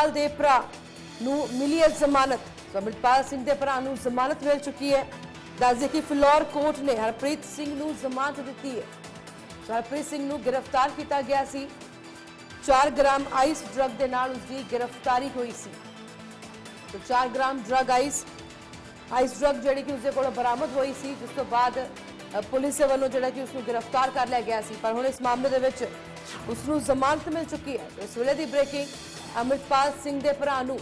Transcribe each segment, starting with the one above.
ਅੰਮ੍ਰਿਤਪਾਲ ਦੇ ਭਰਾ ਨੂੰ ਮਿਲੀ ਹੈ ਜ਼ਮਾਨਤ। ਸੋ ਅੰਮ੍ਰਿਤਪਾਲ ਸਿੰਘ ਦੇ ਭਰਾ ਨੂੰ ਜ਼ਮਾਨਤ ਮਿਲ ਚੁੱਕੀ ਹੈ। ਦੱਸਦੇ ਕਿ ਫਿਲੌਰ ਕੋਰਟ ਨੇ ਹਰਪ੍ਰੀਤ ਸਿੰਘ ਨੂੰ ਜ਼ਮਾਨਤ ਦਿੱਤੀ ਹੈ। ਹਰਪ੍ਰੀਤ ਸਿੰਘ ਨੂੰ ਗ੍ਰਿਫਤਾਰ ਕੀਤਾ ਗਿਆ ਸੀ। 4 ਗ੍ਰਾਮ ਆਈਸ ਡਰੱਗ ਦੇ ਨਾਲ ਉਸ ਦੀ ਗ੍ਰਿਫਤਾਰੀ ਹੋਈ ਸੀ। ਤੋ 4 gram drug ice ice drug ਜਿਹੜੀ ਕਿ ਉਸਦੇ ਕੋਲੋਂ ਬਰਾਮਦ ਹੋਈ ਸੀ, ਜਿਸ ਤੋਂ ਬਾਅਦ ਪੁਲਿਸ ਦੇ ਵੱਲੋਂ ਜਿਹੜਾ ਕਿ ਉਸ ਨੂੰ ਗ੍ਰਿਫਤਾਰ ਕਰ ਲਿਆ ਗਿਆ ਸੀ। ਪਰ ਹੁਣ ਇਸ ਮਾਮਲੇ ਦੇ ਵਿੱਚ ਉਸ ਨੂੰ ਜ਼ਮਾਨਤ ਮਿਲ ਚੁੱਕੀ ਹੈ। ਇਸ ਵੇਲੇ ਦੀ ਬ੍ਰੇਕਿੰਗ ਅੰਮ੍ਰਿਤਪਾਲ ਸਿੰਘ ਦੇ ਭਰਾ ਨੂੰ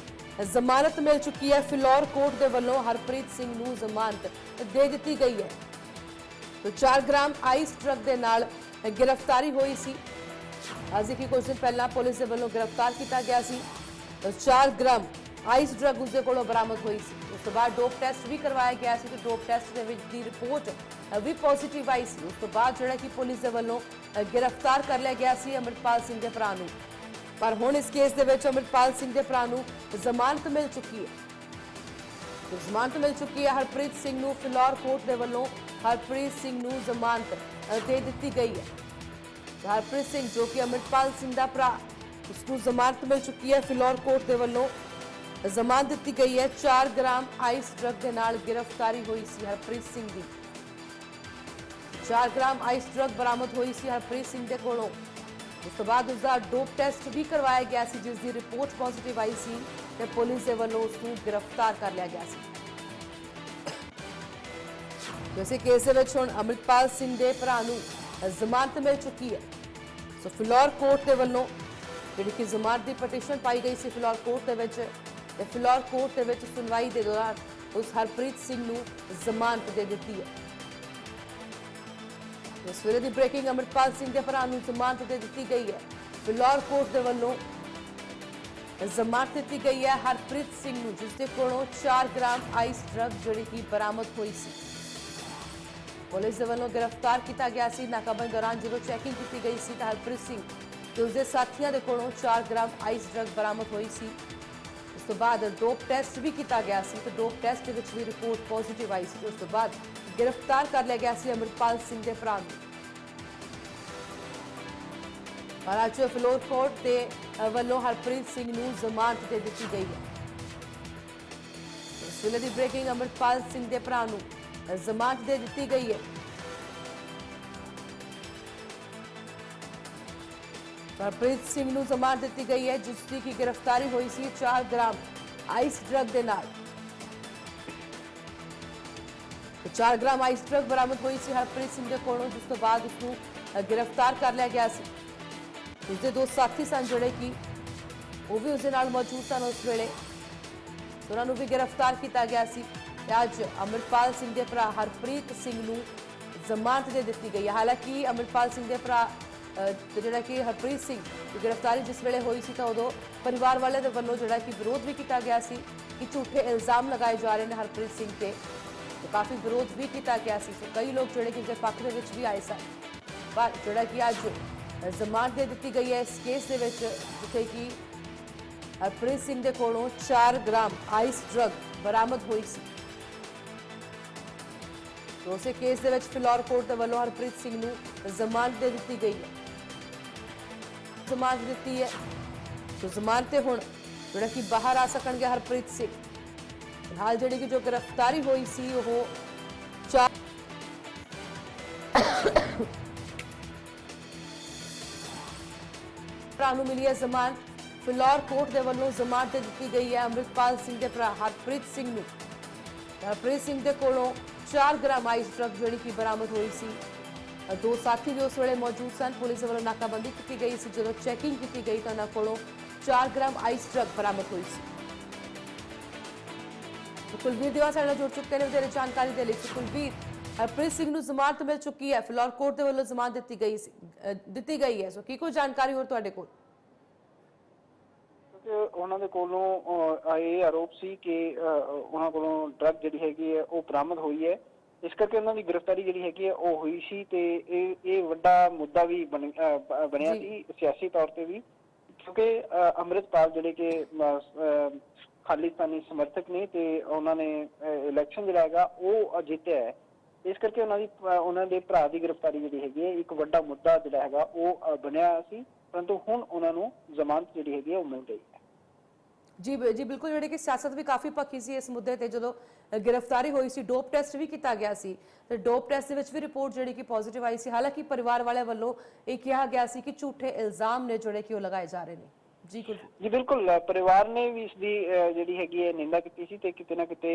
ਜ਼ਮਾਨਤ ਮਿਲ ਚੁੱਕੀ ਹੈ। ਫਿਲੌਰ ਕੋਰਟ ਦੇ ਵੱਲੋਂ ਹਰਪ੍ਰੀਤ ਸਿੰਘ ਨੂੰ ਜ਼ਮਾਨਤ ਦੇ ਦਿੱਤੀ ਗਈ ਹੈ। ਤੋ 4 ਗ੍ਰਾਮ ਆਈਸ ਟਰੱਕ ਦੇ ਨਾਲ ਗ੍ਰਿਫਤਾਰੀ ਹੋਈ ਸੀ। ਅਜੇ ਕਿ ਕੁਝ ਦਿਨ ਪਹਿਲਾਂ ਪੁਲਿਸ ਦੇ ਵੱਲੋਂ ਗ੍ਰਿਫਤਾਰ ਕੀਤਾ ਗਿਆ ਸੀ। ਤੋ 4 ਗ੍ਰਾਮ ਆਈਸ ਡਰੱਗ ਉਸਦੇ ਕੋਲੋਂ ਬਰਾਮਦ ਹੋਈ ਸੀ। ਉਸ ਤੋਂ ਬਾਅਦ ਡੋਪ ਟੈਸਟ ਵੀ ਕਰਵਾਇਆ ਗਿਆ ਸੀ ਤੇ ਡੋਪ ਟੈਸਟ ਦੇ ਵਿੱਚ ਦੀ ਰਿਪੋਰਟ ਵੀ ਪੋਜ਼ਿਟਿਵ ਆਈ ਸੀ। ਉਸ ਤੋਂ ਬਾਅਦ ਜਿਹੜਾ ਕਿ ਪੁਲਿਸ ਦੇ ਵੱਲੋਂ ਗ੍ਰਿਫਤਾਰ ਕਰ ਲਿਆ ਗਿਆ ਸੀ ਅਮਰਿਤਪਾਲ ਸਿੰਘ ਦੇ ਭਰਾ ਨੂੰ। ਪਰ ਹੁਣ ਇਸ ਕੇਸ ਦੇ ਵਿੱਚ ਅਮਰਿਤਪਾਲ ਸਿੰਘ ਦੇ ਭਰਾ ਨੂੰ ਜ਼ਮਾਨਤ ਮਿਲ ਚੁੱਕੀ ਹੈ। ਜ਼ਮਾਨਤ ਮਿਲ ਚੁੱਕੀ ਹੈ। ਹਰਪ੍ਰੀਤ ਸਿੰਘ ਨੂੰ ਫਿਲੌਰ ਕੋਰਟ ਦੇ ਵੱਲੋਂ ਹਰਪ੍ਰੀਤ ਸਿੰਘ ਨੂੰ ਜ਼ਮਾਨਤ ਦੇ ਦਿੱਤੀ ਗਈ ਹੈ। ਹਰਪ੍ਰੀਤ ਸਿੰਘ ਜੋ ਕਿ ਅਮਰਿਤਪਾਲ ਸਿੰਘ ਦਾ ਭਰਾ, ਉਸ ਨੂੰ ਜ਼ਮਾਨਤ ਮਿਲ ਚੁੱਕੀ ਹੈ। ਫਿਲੌਰ ਕੋਰਟ ਦੇ ਵੱਲੋਂ ਜ਼ਮਾਨਤ ਦਿੱਤੀ ਗਈ ਹੈ। 4 ਗ੍ਰਾਮ ਆਈਸ ਡਰੱਗ ਦੇ ਨਾਲ ਗ੍ਰਿਫਤਾਰੀ ਹੋਈ ਸੀ ਹਰਪ੍ਰੀਤ ਸਿੰਘ ਦੀ। 4 ਗ੍ਰਾਮ ਆਈਸ ਡਰੱਗ ਬਰਾਮਦ ਹੋਈ ਸੀ ਹਰਪ੍ਰੀਤ ਸਿੰਘ ਦੇ ਕੋਲੋਂ। ਉਸ ਤੋਂ ਬਾਅਦ ਉਸ ਦਾ ਡੋਪ ਟੈਸਟ ਵੀ ਕਰਵਾਇਆ ਗਿਆ ਸੀ, ਜਿਸ ਦੀ ਰਿਪੋਰਟ ਪੋਜ਼ਿਟਿਵ ਆਈ ਸੀ ਤੇ ਪੁਲਿਸ ਦੇ ਵੱਲੋਂ ਉਸ ਨੂੰ ਗ੍ਰਿਫਤਾਰ ਕਰ ਲਿਆ ਗਿਆ ਸੀ। ਵੈਸੇ ਕੇਸ ਦੇ ਵਿੱਚ ਹੁਣ ਅਮਰਿਤਪਾਲ ਸਿੰਘ ਦੇ ਭਰਾ ਨੂੰ ਜ਼ਮਾਨਤ ਮਿਲ ਚੁੱਕੀ ਹੈ। ਸੋ ਫਿਲੌਰ ਕੋਰਟ ਦੇ ਵੱਲੋਂ ਜਿਹੜੀ ਕਿ ਜ਼ਮਾਨਤ ਦੀ ਪਟੀਸ਼ਨ ਪਾਈ ਗਈ ਸੀ ਫਿਲੌਰ ਕੋਰਟ ਦੇ ਵਿੱਚ ਤੇ ਫਿਲੌਰ ਕੋਰਟ ਦੇ ਵਿੱਚ ਸੁਣਵਾਈ ਦੇ ਦੌਰਾਨ ਉਸ ਹਰਪ੍ਰੀਤ ਸਿੰਘ ਨੂੰ ਜ਼ਮਾਨਤ ਦੇ ਦਿੱਤੀ ਹੈ। ਇਸ ਵੇਲੇ ਦੀ ਬ੍ਰੇਕਿੰਗ ਅਮਰਿਤਪਾਲ ਸਿੰਘ ਦੇ ਭਰਾ ਨੂੰ ਜ਼ਮਾਨਤ ਦੇ ਦਿੱਤੀ ਗਈ ਹੈ। ਫਿਲੌਰ ਕੋਰਟ ਦੇ ਵੱਲੋਂ ਜ਼ਮਾਨਤ ਦਿੱਤੀ ਗਈ ਹੈ ਹਰਪ੍ਰੀਤ ਸਿੰਘ ਨੂੰ, ਜਿਸ ਦੇ ਕੋਲੋਂ 4 ਗ੍ਰਾਮ ਆਈਸ ਡਰੱਗ ਜਿਹੜੀ ਕਿ ਬਰਾਮਦ ਹੋਈ ਸੀ। ਪੁਲਿਸ ਦੇ ਵੱਲੋਂ ਗ੍ਰਿਫਤਾਰ ਕੀਤਾ ਗਿਆ ਸੀ। ਨਾਕਾਬੰਦੀ ਦੌਰਾਨ ਜਦੋਂ ਚੈਕਿੰਗ ਕੀਤੀ ਗਈ ਸੀ ਤਾਂ ਹਰਪ੍ਰੀਤ ਸਿੰਘ ਤੇ ਉਸਦੇ ਸਾਥੀਆਂ ਦੇ ਕੋਲੋਂ 4 ਗ੍ਰਾਮ ਆਈਸ ਡਰੱਗ ਬਰਾਮਦ ਹੋਈ ਸੀ। ਉਸ ਤੋਂ ਬਾਅਦ ਡੋਪ ਟੈਸਟ ਵੀ ਕੀਤਾ ਗਿਆ ਸੀ ਤੇ ਡੋਪ ਟੈਸਟ ਦੇ ਵਿੱਚ ਵੀ ਰਿਪੋਰਟ ਪੋਜ਼ਿਟਿਵ ਆਈ ਸੀ ਉਸ ਤੋਂ ਬਾਅਦ ਗ੍ਰਿਫਤਾਰ ਕਰ ਲਿਆ ਗਿਆ ਸੀ ਅਮਰਿਤਪਾਲ ਸਿੰਘ ਦੇ ਭਰਾ ਨੂੰ। ਪਰ ਫਲੋਰ ਕੋਰਟ ਦੇ ਵੱਲੋਂ ਹਰਪ੍ਰੀਤ ਸਿੰਘ ਨੂੰ ਜ਼ਮਾਨਤ ਦੇ ਦਿੱਤੀ ਗਈ ਹੈ। ਇਸ ਵੇਲੇ ਦੀ ਬ੍ਰੇਕਿੰਗ ਅਮਰਿਤਪਾਲ ਸਿੰਘ ਦੇ ਭਰਾ ਨੂੰ ਜ਼ਮਾਨਤ ਦੇ ਦਿੱਤੀ ਗਈ ਹੈ। ਹਰਪ੍ਰੀਤ ਸਿੰਘ ਨੂੰ ਜ਼ਮਾਨਤ ਦਿੱਤੀ ਗਈ ਹੈ ਜਿਸ ਦੀ ਕਿ ਗ੍ਰਿਫਤਾਰੀ ਹੋਈ ਸੀ 4 ਗ੍ਰਾਮ ਆਈਸ ਡਰੱਗ ਦੇ ਨਾਲ 4 ਗ੍ਰਾਮ ਆਈਸ ਡਰੱਗ ਬਰਾਮਦ ਹੋਈ ਸੀ ਹਰਪ੍ਰੀਤ ਸਿੰਘ ਦੇ ਕੋਲੋਂ ਜਿਸ ਤੋਂ ਬਾਅਦ ਉਸ ਨੂੰ ਗ੍ਰਿਫਤਾਰ ਕਰ ਲਿਆ ਗਿਆ ਸੀ ਉਸਦੇ ਦੋ ਸਾਥੀ ਸਨ ਜਿਹੜੇ ਕਿ ਉਹ ਵੀ ਉਸਦੇ ਨਾਲ ਮੌਜੂਦ ਸਨ ਉਸ ਵੇਲੇ ਉਹਨਾਂ ਨੂੰ ਵੀ ਗ੍ਰਿਫਤਾਰ ਕੀਤਾ ਗਿਆ ਸੀ ਅੱਜ ਅਮਰਪਾਲ ਸਿੰਘ ਦੇ ਭਰਾ ਹਰਪ੍ਰੀਤ ਸਿੰਘ ਨੂੰ ਜ਼ਮਾਨਤ ਦੇ ਦਿੱਤੀ ਗਈ ਹੈ ਹਾਲਾਂਕਿ ਅਮਰਪਾਲ ਸਿੰਘ ਦੇ ਭਰਾ ਤੇ ਜਿਹੜਾ ਕਿ ਹਰਪ੍ਰੀਤ ਸਿੰਘ ਦੀ ਗ੍ਰਿਫਤਾਰੀ ਜਿਸ ਵੇਲੇ ਹੋਈ ਸੀ ਤਾਂ ਉਦੋਂ ਪਰਿਵਾਰ ਵਾਲਿਆਂ ਦੇ ਵੱਲੋਂ ਜਿਹੜਾ ਕਿ ਵਿਰੋਧ ਵੀ ਕੀਤਾ ਗਿਆ ਸੀ ਕਿ ਝੂਠੇ ਇਲਜ਼ਾਮ ਲਗਾਏ ਜਾ ਰਹੇ ਨੇ ਹਰਪ੍ਰੀਤ ਸਿੰਘ ਤੇ। ਕਾਫੀ ਵਿਰੋਧ ਵੀ ਕੀਤਾ ਗਿਆ ਸੀ ਸੋ ਕਈ ਲੋਕ ਜਿਹੜੇ ਕਿ ਇਸ ਪੱਖ ਦੇ ਵਿੱਚ ਵੀ ਆਏ ਸਨ। ਪਰ ਜਿਹੜਾ ਕਿ ਅੱਜ ਜ਼ਮਾਨਤ ਦੇ ਦਿੱਤੀ ਗਈ ਹੈ ਇਸ ਕੇਸ ਦੇ ਵਿੱਚ, ਜਿੱਥੇ ਕਿ ਹਰਪ੍ਰੀਤ ਸਿੰਘ ਦੇ ਕੋਲੋਂ 4 ਗ੍ਰਾਮ ਆਈਸ ਡਰੱਗ ਬਰਾਮਦ ਹੋਈ ਸੀ। ਉਸੇ ਕੇਸ ਦੇ ਵਿੱਚ ਫਿਲੌਰ ਕੋਰਟ ਦੇ ਵੱਲੋਂ ਹਰਪ੍ਰੀਤ ਸਿੰਘ ਨੂੰ ਜ਼ਮਾਨਤ ਦੇ ਦਿੱਤੀ ਗਈ ਹੈ। ਜ਼ਮਾਨਤ ਦਿੱਤੀ ਹੈ। ਸੋ ਜ਼ਮਾਨਤ ਤੇ ਹੁਣ ਜਿਹੜਾ ਕਿ ਬਾਹਰ ਆ ਸਕਣਗੇ ਹਰਪ੍ਰੀਤ ਸਿੰਘ। ਫਿਲਹਾਲ ਜਿਹੜੀ ਕਿ ਜੋ ਗ੍ਰਿਫਤਾਰੀ ਹੋਈ ਸੀ, ਉਹ ਚਾਰ ਭਰਾ ਨੂੰ ਮਿਲੀ ਹੈ ਜ਼ਮਾਨਤ ਫਿਲੌਰ ਕੋਰਟ ਦੇ ਵੱਲੋਂ ਜ਼ਮਾਨਤ ਦੇ ਦਿੱਤੀ ਗਈ ਹੈ ਅੰਮ੍ਰਿਤਪਾਲ ਸਿੰਘ ਦੇ ਭਰਾ ਹਰਪ੍ਰੀਤ ਸਿੰਘ ਨੂੰ। ਹਰਪ੍ਰੀਤ ਸਿੰਘ ਦੇ ਕੋਲੋਂ 4 ਗ੍ਰਾਮ ਆਈਸ ਡਰੱਗ ਜਿਹੜੀ ਕਿ ਬਰਾਮਦ ਹੋਈ ਸੀ। ਦੋ ਸਾਥੀ ਵੀ ਉਸ ਵੇਲੇ ਮੌਜੂਦ ਸਨ। ਪੁਲਿਸ ਵੱਲੋਂ ਨਾਕਾਬੰਦੀ ਕੀਤੀ ਗਈ ਸੀ। ਜਦੋਂ ਚੈਕਿੰਗ ਕੀਤੀ ਗਈ ਤਾਂ ਉਹਨਾਂ ਕੋਲੋਂ 4 ਗ੍ਰਾਮ ਆਈਸ ਡਰੱਗ ਬਰਾਮਦ ਹੋਈ ਸੀ। ਕੁਲਵੀਰ ਦਿਵਾ ਸਾਡੇ ਨਾਲ ਜੁੜ ਚੁੱਕੇ ਨੇ। ਵਧੇਰੇ ਜਾਣਕਾਰੀ ਦੇ ਲਈ ਕੁਲਵੀਰ, ਹਰਪ੍ਰੀਤ ਸਿੰਘ ਨੂੰ ਜ਼ਮਾਨਤ ਮਿਲ ਚੁੱਕੀ ਹੈ। ਫਿਲੌਰ ਕੋਰਟ ਦੇ ਵੱਲੋਂ ਜ਼ਮਾਨਤ ਦਿੱਤੀ ਗਈ ਸੀ ਦਿੱਤੀ ਗਈ ਹੈ। ਸੋ ਕੀ ਕੋਈ ਜਾਣਕਾਰੀ ਹੋਰ ਤੁਹਾਡੇ ਕੋਲ? ਉਹਨਾਂ ਦੇ ਕੋਲੋਂ ਇਹ ਆਰੋਪ ਸੀ ਕਿ ਉਹਨਾਂ ਕੋਲੋਂ ਡਰੱਗ ਜਿਹੜੀ ਹੈਗੀ ਹੈ, ਉਹ ਬਰਾਮਦ ਹੋਈ ਹੈ। ਇਸ ਕਰਕੇ ਉਹਨਾਂ ਦੀ ਗ੍ਰਿਫਤਾਰੀ ਜਿਹੜੀ ਹੈਗੀ ਹੈ ਉਹ ਹੋਈ ਸੀ ਤੇ ਇਹ ਇਹ ਵੱਡਾ ਮੁੱਦਾ ਵੀ ਬਣਿਆ। ਸੀ ਸਿਆਸੀ ਤੌਰ ਤੇ ਵੀ ਕਿਉਂਕਿ ਅੰਮ੍ਰਿਤਪਾਲ ਜਿਹੜੇ ਕਿ ਖਾਲਿਸਤਾਨੀ ਸਮਰਥਕ ਨੇ ਤੇ ਉਹਨਾਂ ਨੇ ਇਲੈਕਸ਼ਨ ਜਿਹੜਾ ਹੈਗਾ ਉਹ ਜਿੱਤਿਆ ਹੈ ਇਸ ਕਰਕੇ ਉਹਨਾਂ ਦੀ ਉਹਨਾਂ ਦੇ ਭਰਾ ਦੀ ਗ੍ਰਿਫਤਾਰੀ ਜਿਹੜੀ ਹੈਗੀ ਹੈ ਇੱਕ ਵੱਡਾ ਮੁੱਦਾ ਜਿਹੜਾ ਹੈਗਾ ਉਹ ਬਣਿਆ ਸੀ ਪਰੰਤੂ ਹੁਣ ਉਹਨਾਂ ਨੂੰ ਜ਼ਮਾਨਤ ਜਿਹੜੀ ਹੈਗੀ ਹੈ ਉਹ ਮਿਲ ਗਈ ਹੈ ਜੀ ਜੀ ਬਿਲਕੁਲ ਜਿਹੜੇ ਕਿ ਸਿਆਸਤ ਵੀ ਕਾਫੀ ਪੱਕੀ ਸੀ ਇਸ ਮੁੱਦੇ ਤੇ ਜਦੋਂ ਗ੍ਰਿਫਤਾਰੀ ਹੋਈ ਸੀ, ਡੋਪ ਟੈਸਟ ਵੀ ਕੀਤਾ ਗਿਆ ਸੀ। ਤੇ ਡੋਪ ਟੈਸਟ ਦੇ ਵਿੱਚ ਵੀ ਰਿਪੋਰਟ ਜਿਹੜੀ ਕਿ ਪੋਜ਼ਿਟਿਵ ਆਈ ਸੀ। ਹਾਲਾਂਕਿ ਪਰਿਵਾਰ ਵਾਲਿਆਂ ਵੱਲੋਂ ਇਹ ਕਿਹਾ ਗਿਆ ਸੀ ਕਿ ਝੂਠੇ ਇਲਜ਼ਾਮ ਨੇ ਜਿਹੜੇ ਕਿ ਉਹ ਲਗਾਏ ਜਾ ਰਹੇ ਨੇ। ਜੀ ਜੀ, ਬਿਲਕੁਲ ਪਰਿਵਾਰ ਨੇ ਵੀ ਇਸ ਦੀ ਜਿਹੜੀ ਹੈਗੀ ਹੈ ਨਿੰਦਾ ਕੀਤੀ ਸੀ ਤੇ ਕਿਤੇ ਨਾ ਕਿਤੇ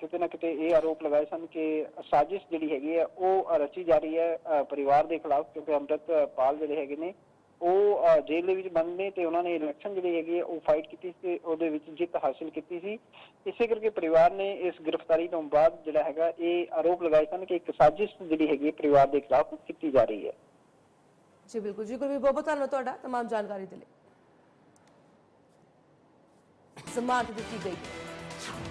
ਕਿਤੇ ਨਾ ਕਿਤੇ ਇਹ ਆਰੋਪ ਲਗਾਏ ਸਨ ਕਿ ਸਾਜ਼ਿਸ਼ ਜਿਹੜੀ ਹੈਗੀ ਹੈ ਉਹ ਰਚੀ ਜਾ ਰਹੀ ਹੈ ਪਰਿਵਾਰ ਦੇ ਖਿਲਾਫ, ਕਿਉਂਕਿ ਅੰਮ੍ਰਿਤਪਾਲ ਜਿਹੜੇ ਹੈਗੇ ਨੇ ਉਹ ਅ, ਜੇਲ੍ਹ ਦੇ ਵਿੱਚ ਬੰਦ ਨੇ ਤੇ ਉਹਨਾਂ ਨੇ ਇਲੈਕਸ਼ਨ ਜਿਹੜੀ ਹੈਗੀ ਹੈ ਉਹ ਫਾਈਟ ਕੀਤੀ ਸੀ ਤੇ ਉਹਦੇ ਵਿੱਚ ਜਿੱਤ ਹਾਸਿਲ ਕੀਤੀ ਸੀ ਇਸੇ ਕਰਕੇ ਪਰਿਵਾਰ ਨੇ ਇਸ ਗ੍ਰਿਫਤਾਰੀ ਤੋਂ ਬਾਅਦ ਜਿਹੜਾ ਹੈਗਾ ਇਹ ਆਰੋਪ ਲਗਾਏ ਸਨ ਕਿ ਇੱਕ ਸਾਜ਼ਿਸ਼ ਜਿਹੜੀ ਹੈਗੀ ਹੈ ਪਰਿਵਾਰ ਦੇ ਖਿਲਾਫ ਕੀਤੀ ਜਾ ਰਹੀ ਹੈ ਜੀ ਬਿਲਕੁਲ ਜੀ ਗੁਰਵੀਰ ਬਹੁਤ ਬਹੁਤ ਧੰਨਵਾਦ ਤੁਹਾਡਾ तमाम ਜਾਣਕਾਰੀ ਦੇ ਲਈ ਜ਼ਮਾਨਤ ਦਿੱਤੀ ਗਈ